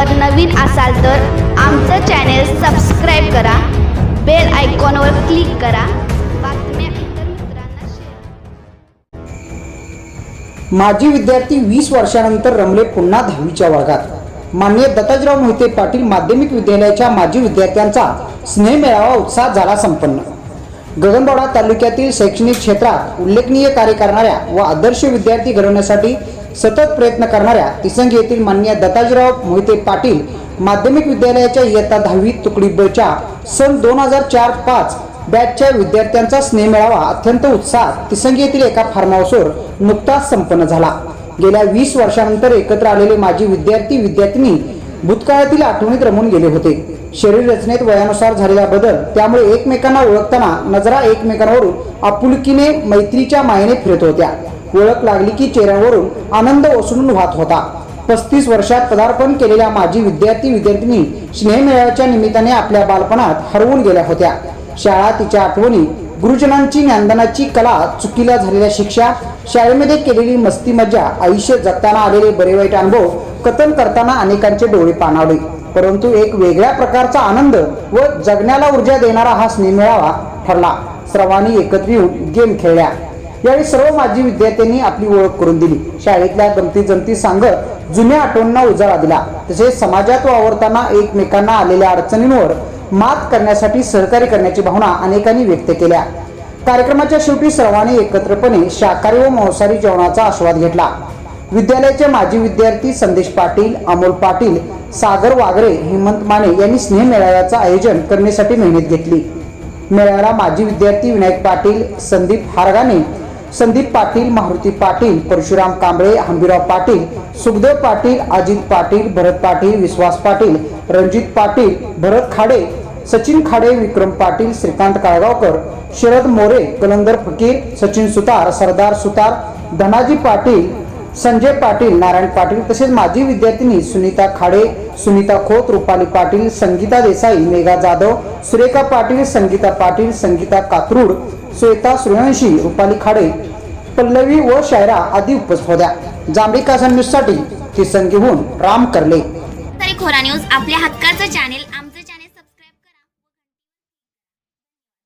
चॅनलवर नवीन असाल तर आमचं चॅनेल सबस्क्राईब करा. बेल आयकॉनवर क्लिक करा. माजी विद्यार्थी वीस वर्षानंतर रमले पुन्हा दहावीच्या वर्गात. माननीय दत्ताजीराव मोहिते पाटील माध्यमिक विद्यालयाच्या माजी विद्यार्थ्यांचा स्नेह मेळावा उत्साह झाला संपन्न. गगनबावडा तालुक्यातील शैक्षणिक क्षेत्रात उल्लेखनीय कार्य करणाऱ्या व आदर्श विद्यार्थी घडवण्यासाठी सतत प्रयत्न करणाऱ्या तिसंगी येथील मान्य दत्ताजीराव मोहिते पाटील माध्यमिक विद्यालयाच्या इयत्ता दहावी तुकडी बच्या सन दोन हजार चार पाच बॅचच्या विद्यार्थ्यांचा स्नेह मिळावा अत्यंत उत्साहात तिसंगी येथील एका फार्म हाऊसवर नुकताच संपन्न झाला. गेल्या वीस वर्षानंतर एकत्र आलेले माजी विद्यार्थी विद्यार्थिनी भूतकाळातील आठवणीत रमून गेले होते. शरीर रचनेत वयानुसार झालेला बदल त्यामुळे एकमेकांना ओळखताना नजरा एकमेकांवरून आपुलकीने मैत्रीच्या मायेने फिरत होत्या. ओळख लागली की चेहऱ्यावरून आनंद ओसळून वाहत होता. पस्तीस वर्षात पदार्पण केलेल्या माजी विद्यार्थी विद्यार्थिनी स्नेह निमित्ताने आपल्या बालपणात हरवून गेल्या होत्या. शाळा तिच्या आठवणी गुरुजनांची ज्ञानदानाची कला चुकीला झालेल्या शिक्षा शाळेमध्ये केलेली मस्ती मज्जा आयुष्य जगताना आलेले बरे वाईट अनुभव कथन करताना अनेकांचे डोळे पाणावले. परंतु एक वेगळ्या प्रकारचा आनंद व जगण्याला ऊर्जा देणारा हा स्नेह मेळावा ठरला. सर्वांनी एकत्र येऊन गेम खेळल्या. यावेळी सर्व माजी विद्यार्थ्यांनी आपली ओळख करून दिली. शाळेतल्या गमती जमती सांगत जुन्या आठवणींना उजाळा दिला. तसेच समाजात वावरताना एकमेकांना आलेल्या अडचणींवर मात करण्यासाठी सहकार्य करण्याची भावना अनेकांनी व्यक्त केल्या. कार्यक्रमाच्या शेवटी सर्वांनी एकत्रपणे शाकाहारी व मांसाहारी जेवणाचा आस्वाद घेतला. विद्यालयाचे माजी विद्यार्थी संदेश पाटील अमोल पाटील सागर वागरे हेमंत माने यांनी स्नेह मेळाव्याचं आयोजन करण्यासाठी मेहनत घेतली. मेळाव्याला माजी विद्यार्थी विनायक पाटील संदीप हारगाने संदीप पाटील मारुती पाटील परशुराम कांबळे हंबीराव पाटील सुखदेव पाटील अजित पाटील भरत पाटील विश्वास पाटील रणजित पाटील भरत खाडे सचिन खाडे विक्रम पाटील श्रीकांत काळगावकर शरद मोरे कलंदर फकीर सचिन सुतार सरदार सुतार धनाजी पाटील संजय पाटील नारायण पाटील तसेच माजी विद्यार्थिनी सुनीता खाडे सुनीता खोत रुपाली पाटील संगीता देसाई मेघा जाधव सुरेखा पाटील संगीता पाटील संगीता कात्रूड श्वेता सूर्यवंशी रुपाली खाडे पल्लवी व शायरा आदी उपस्थित होत्या. जांभळी कासन न्यूजसाठी किसन घेऊन राम करले. खोरा न्यूज आपल्या हक्काचं चॅनेल